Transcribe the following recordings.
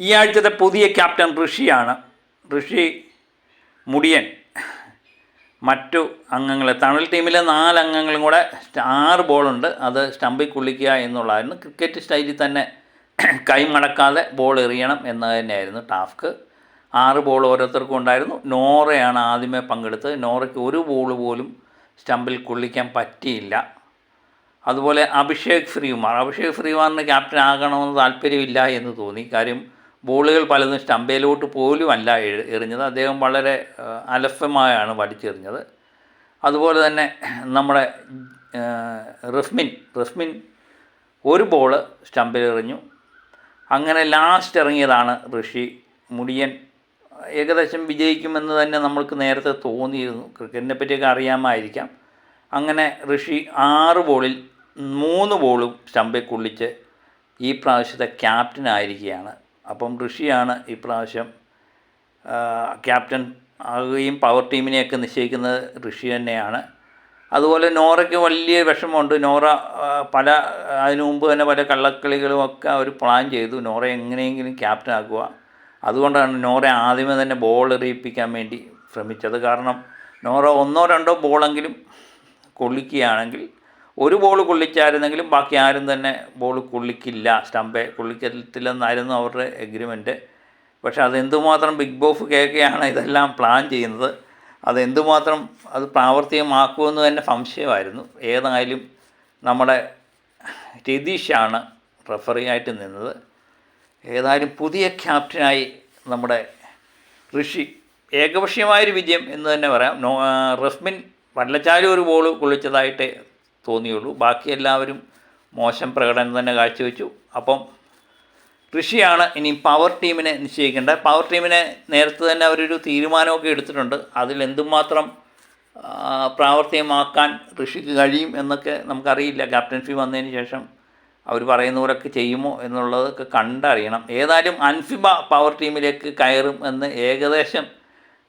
ഈ ആഴ്ചത്തെ പുതിയ ക്യാപ്റ്റൻ ഋഷിയാണ്. ഋഷി മുടിയൻ. മറ്റു അംഗങ്ങളെ തണൽ ടീമിലെ നാല് അംഗങ്ങളും കൂടെ ആറ് ബോളുണ്ട്. അത് സ്റ്റമ്പിൽ കുള്ളിക്കുക എന്നുള്ളതായിരുന്നു. ക്രിക്കറ്റ് സ്റ്റൈലിൽ തന്നെ കൈമടക്കാതെ ബോൾ എറിയണം എന്ന് തന്നെയായിരുന്നു ടാസ്ക്. ആറ് ബോൾ ഓരോരുത്തർക്കും ഉണ്ടായിരുന്നു. നോറയാണ് ആദ്യമേ പങ്കെടുത്തത്. നോറയ്ക്ക് ഒരു ബോൾ പോലും സ്റ്റമ്പിൽ കൊള്ളിക്കാൻ പറ്റിയില്ല. അതുപോലെ അഭിഷേക് ശ്രീകുമാർ. അഭിഷേക് ശ്രീകുമാറിന് ക്യാപ്റ്റൻ ആകണമെന്ന് താല്പര്യമില്ല എന്ന് തോന്നി. കാര്യം ബോളുകൾ പലതും സ്റ്റമ്പയിലോട്ട് പോലും അല്ല എറിഞ്ഞത്. അദ്ദേഹം വളരെ അലഫമായാണ് വലിച്ചെറിഞ്ഞത്. അതുപോലെ തന്നെ നമ്മുടെ റഫ്മിൻ റസ്മിൻ ഒരു ബോൾ സ്റ്റമ്പിൽ എറിഞ്ഞു. അങ്ങനെ ലാസ്റ്റ് ഇറങ്ങിയതാണ് ഋഷി മുടിയൻ. ഏകദേശം വിജയിക്കുമെന്ന് തന്നെ നമ്മൾക്ക് നേരത്തെ തോന്നിയിരുന്നു. ക്രിക്കറ്റിനെ പറ്റിയൊക്കെ അറിയാമായിരിക്കാം. അങ്ങനെ ഋഷി ആറ് ബോളിൽ മൂന്ന് ബോളും സ്റ്റമ്പിൽ കൊള്ളിച്ച് ഈ പ്രാവശ്യത്തെ ക്യാപ്റ്റനായിരിക്കുകയാണ്. അപ്പം ഋഷിയാണ് ഈ പ്രാവശ്യം ക്യാപ്റ്റൻ ആകുകയും പവർ ടീമിനെയൊക്കെ നിശ്ചയിക്കുന്നത് ഋഷി തന്നെയാണ്. അതുപോലെ നോറയ്ക്ക് വലിയ വിഷമമുണ്ട്. നോറ പല അതിനു മുമ്പ് തന്നെ പല കള്ളക്കളികളും ഒക്കെ അവർ പ്ലാൻ ചെയ്തു. നോറ എങ്ങനെയെങ്കിലും ക്യാപ്റ്റൻ ആക്കുക. അതുകൊണ്ടാണ് നോറ ആദ്യമേ തന്നെ ബോൾ എറിയിപ്പിക്കാൻ വേണ്ടി ശ്രമിച്ചത്. കാരണം നോറ ഒന്നോ രണ്ടോ ബോളെങ്കിലും കൊള്ളിക്കുകയാണെങ്കിൽ ഒരു ബോൾ കൊള്ളിച്ചായിരുന്നെങ്കിലും ബാക്കി ആരും തന്നെ ബോൾ കൊള്ളിക്കില്ല. സ്റ്റമ്പെ കൊള്ളിക്കത്തില്ലെന്നായിരുന്നു അവരുടെ എഗ്രിമെന്റ് പക്ഷേ അതെന്തുമാത്രം ബിഗ് ബോഫ് കേൾക്കുകയാണ് ഇതെല്ലാം പ്ലാൻ ചെയ്യുന്നത്. അതെന്തുമാത്രം അത് പ്രാവർത്തികമാക്കുമെന്ന് തന്നെ സംശയമായിരുന്നു. ഏതായാലും നമ്മുടെ രതീഷാണ് റഫറി ആയിട്ട് നിന്നത്. ഏതായാലും പുതിയ ക്യാപ്റ്റനായി നമ്മുടെ ഋഷി ഏകപക്ഷീയമായൊരു വിജയം എന്ന് തന്നെ പറയാം. നോ റസ്മിൻ വല്ലച്ചാലും ഒരു ബോൾ കൊള്ളിച്ചതായിട്ടേ തോന്നിയുള്ളൂ. ബാക്കി എല്ലാവരും മോശം പ്രകടനം തന്നെ കാഴ്ചവെച്ചു. അപ്പം ഋഷിയാണ് ഇനി പവർ ടീമിനെ നിശ്ചയിക്കേണ്ടത്. പവർ ടീമിനെ നേരത്തെ തന്നെ അവരൊരു തീരുമാനമൊക്കെ എടുത്തിട്ടുണ്ട്. അതിൽ എന്തുമാത്രം പ്രാവർത്തികമാക്കാൻ ഋഷിക്ക് കഴിയും എന്നൊക്കെ നമുക്കറിയില്ല. ക്യാപ്റ്റൻസി വന്നതിന് ശേഷം അവർ പറയുന്ന പോലൊക്കെ ചെയ്യുമോ എന്നുള്ളതൊക്കെ കണ്ടറിയണം. ഏതായാലും അൻഫിബ പവർ ടീമിലേക്ക് കയറും എന്ന് ഏകദേശം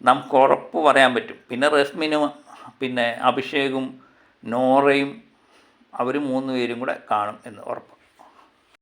നമുക്ക് ഉറപ്പ് പറയാൻ പറ്റും. പിന്നെ റസ്മിനും പിന്നെ അഭിഷേകും നോറയും അവർ മൂന്ന് പേരും കൂടെ കാണും എന്ന് ഉറപ്പ്